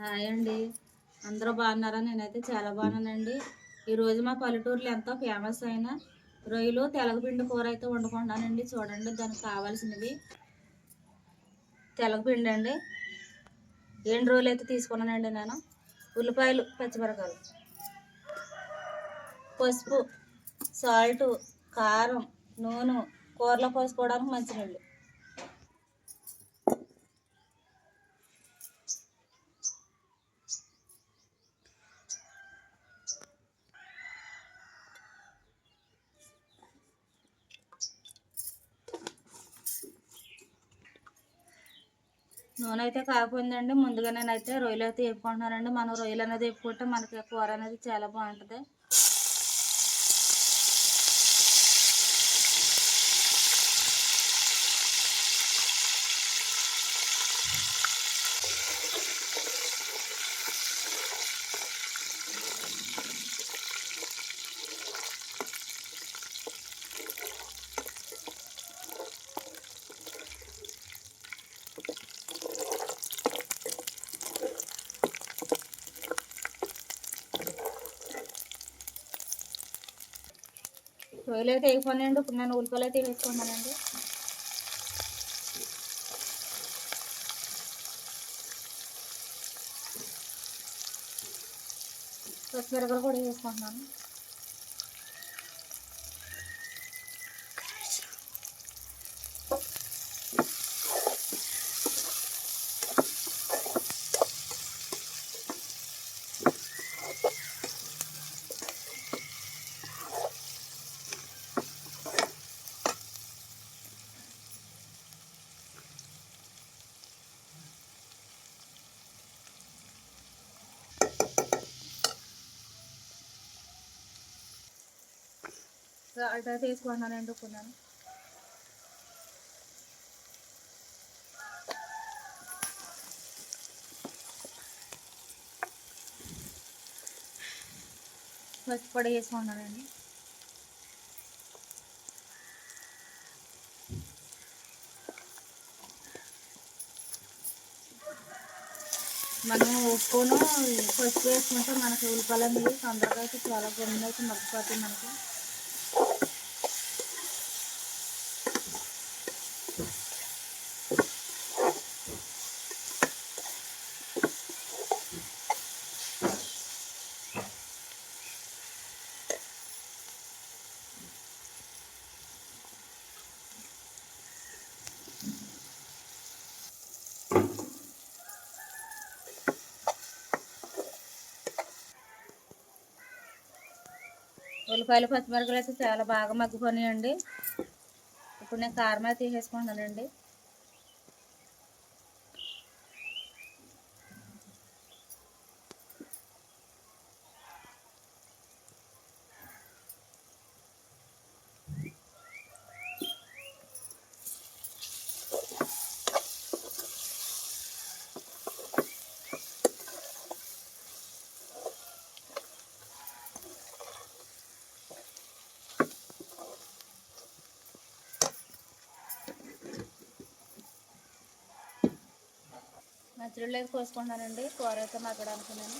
Hi అండి. అందరూ బాగున్నారా? నేనైతే చాలా బాగున్నానండి. ఈరోజు మా పల్లెటూరులో ఎంతో ఫేమస్ అయిన రొయ్యలు తెలగపిండి కూర అయితే వండుకుంటానండి. చూడండి దానికి కావాల్సినవి. తెలగపిండి అండి. ఏడు రోజులు అయితే తీసుకున్నానండి నేను? ఉల్లిపాయలు పచ్చిమిరకాయలు పసుపు సాల్ట్ కారం నూనె కూరలో పోసుకోవడానికి మంచినీళ్ళు నూనె అయితే కాకపోయిందండి. ముందుగా నేనైతే రొయ్యలు అయితే వేపుకుంటున్నానండి మనం రొయ్యలు అనేది వేపుకుంటే మనకి కూర అనేది చాలా బాగుంటుంది. రొయ్యలు అయితే వేసుకోనండి ఇప్పుడు నేను ఉల్లిపాయలు అయితే వేసుకుంటానండి. పచ్చిమిరపకాయలు కూడా వేసుకుంటున్నాను. అట్లా అయితే వేసుకుంటున్నానండి ఇప్పుడు పొడి పచ్చిపొడి వేసుకుంటున్నానండి మనం ఉప్పును పసుపు వేసుకుంటే మనకి ఉల్లిపాయలు అనేవి తొందరగా అయితే చాలా గమ్మున అయితే మగ్గిపోతాయి మనకి. ఉల్లిపాయలు పచ్చిమిరపకాయలు అయితే చాలా బాగా మగ్గిపోయినాయండి. ఇప్పుడు నేను కారం అయితే తీసేసుకుంటానండి మధ్యలో అయితే కోసుకుంటున్నానండి కూర అయితే మగ్గడానికి నేను.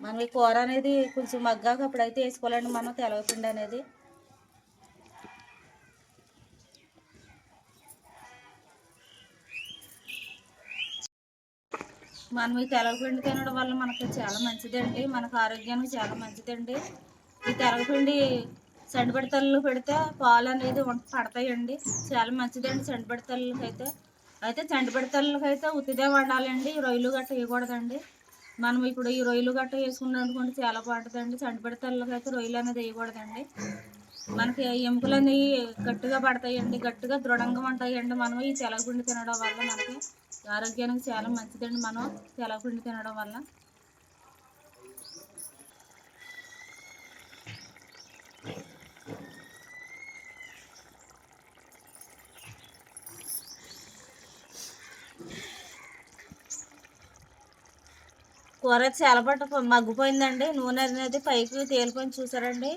మనం ఈ కూర అనేది కొంచెం మగ్గాక అప్పుడైతే వేసుకోవాలండి మనం తెలవపిండి అనేది. మనం ఈ తెలవపిండి తినడం వల్ల మనకి చాలా మంచిదండి. మనకు ఆరోగ్యానికి చాలా మంచిదండి. ఈ తెలగపిండి సండిపెడతల్లో పెడితే పాలు అనేది వంట పడతాయండి. చాలా మంచిదండి సండిపెడతలకి అయితే అయితే చండిపెడతలకి అయితే ఉత్తిదే వండాలండి ఈ రొయ్యలు గట్ట వేయకూడదండి. మనం ఇప్పుడు ఈ రొయ్యలు గట్ట వేసుకున్నాం అనుకోండి చాలా బాగుంటుందండి. చండిపెడతలకి అయితే రొయ్యలు అనేది వేయకూడదండి. మనకి ఎముకలు అనేవి గట్టిగా పడతాయండి. గట్టిగా దృఢంగా ఉంటాయండి మనం ఈ తెలగపిండి తినడం వల్ల మనకి ఆరోగ్యానికి చాలా మంచిదండి మనం తెలగపిండి తినడం వల్ల. కూర అయితే చాలా పట్టు మగ్గిపోయిందండి. నూనె అనేది పైకి తేలిపోయింది చూసారండి?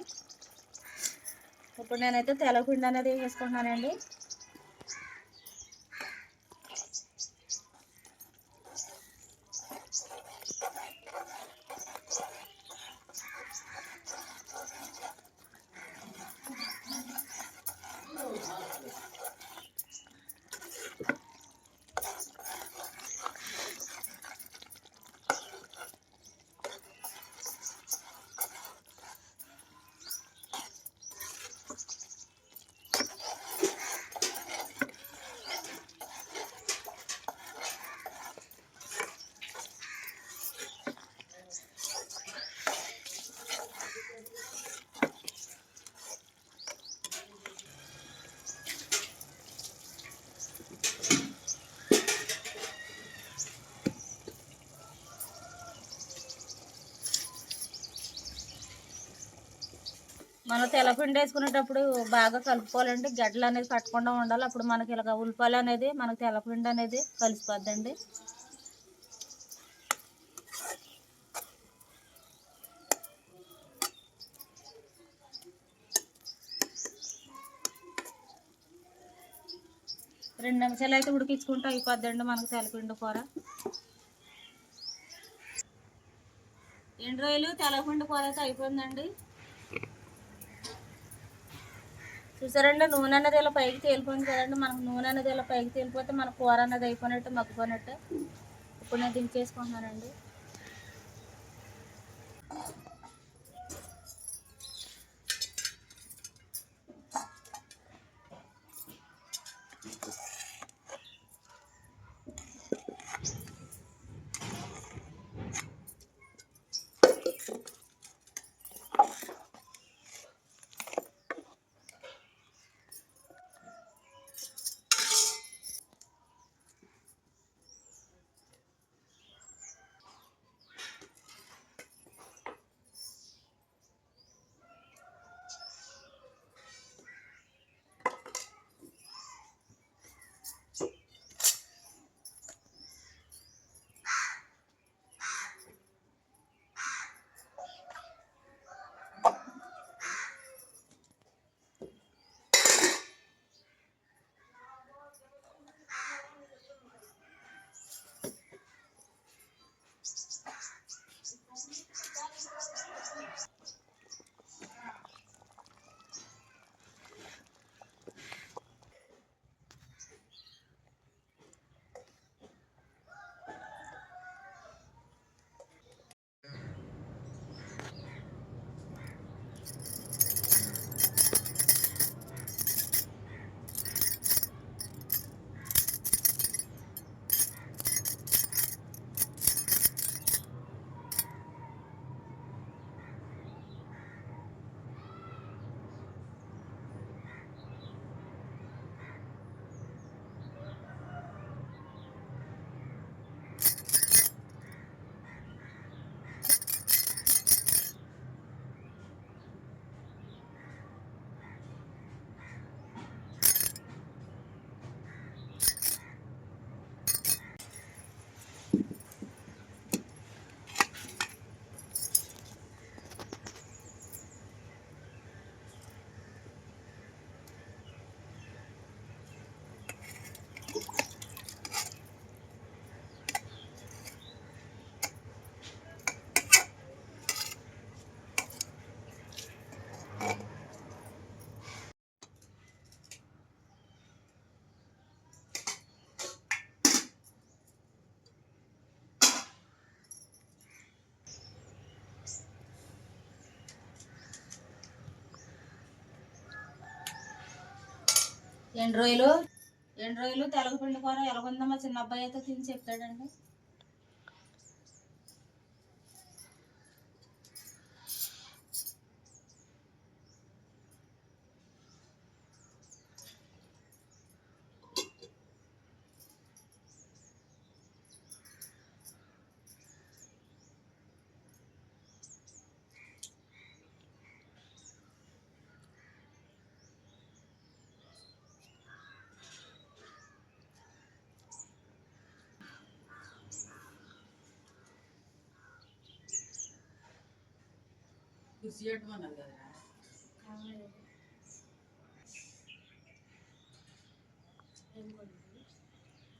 ఇప్పుడు నేనైతే తెలకుండా అనేది వేసుకుంటున్నానండి. తెల్లపిండి వేసుకునేటప్పుడు బాగా కలుపుకోవాలండి. గడ్డలు అనేది కట్టకుండా ఉండాలి. అప్పుడు మనకి ఇలాగ ఉల్లిపాయలు అనేది మనకు తెల్లపిండి అనేది కలిసిపోద్దండి. రెండు నిమిషాలు అయితే ఉడికించుకుంటే అయిపోద్దండి మనకు తెలపిండి కూర. ఎన్ని రోజులు తెలపిండి కూర అయితే అయిపోయిందండి? చూసారండి నూనె అనేది ఇలా పైకి తేలిపోయింది కదండి. మనకు నూనె అనేది ఇలా పైకి తేలిపోతే మన కూర అన్నది అయిపోయినట్టు మగ్గిపోయినట్టు. ఇప్పుడు నేను దించేసుకుంటున్నానండి. ఎండు రోజులు? ఎండు రోజులు? తెలగపిండి కూర ఎలాగుందమ్మా? చిన్న అబ్బాయి అయితే తిని చెప్తాడండి.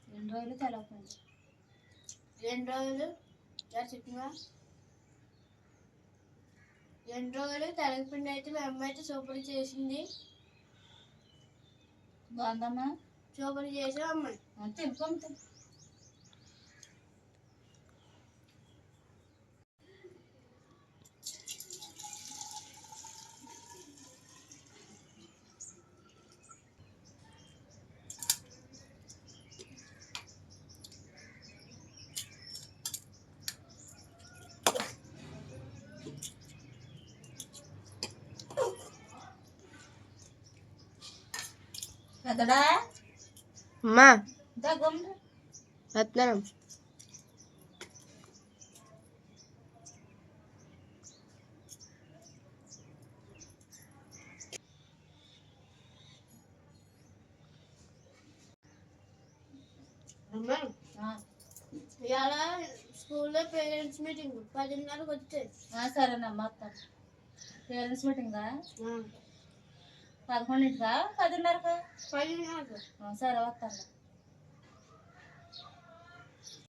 రెండు రోజులు తెలవకండి. రెండు రోజులు? అయితే మా అమ్మాయి అయితే సూపర్ చేసింది. బాగుందమ్మా. సూపర్ చేసాం అమ్మ. పెద్దడా అమ్మా. రత్నం ఇవాళ స్కూల్లో పేరెంట్స్ మీటింగ్ పదిన్నరకు వచ్చే సరేనమ్మా పేరెంట్స్ మీటింగా? పదకొండింటికా? పదిన్నరకా? సరే వస్తాను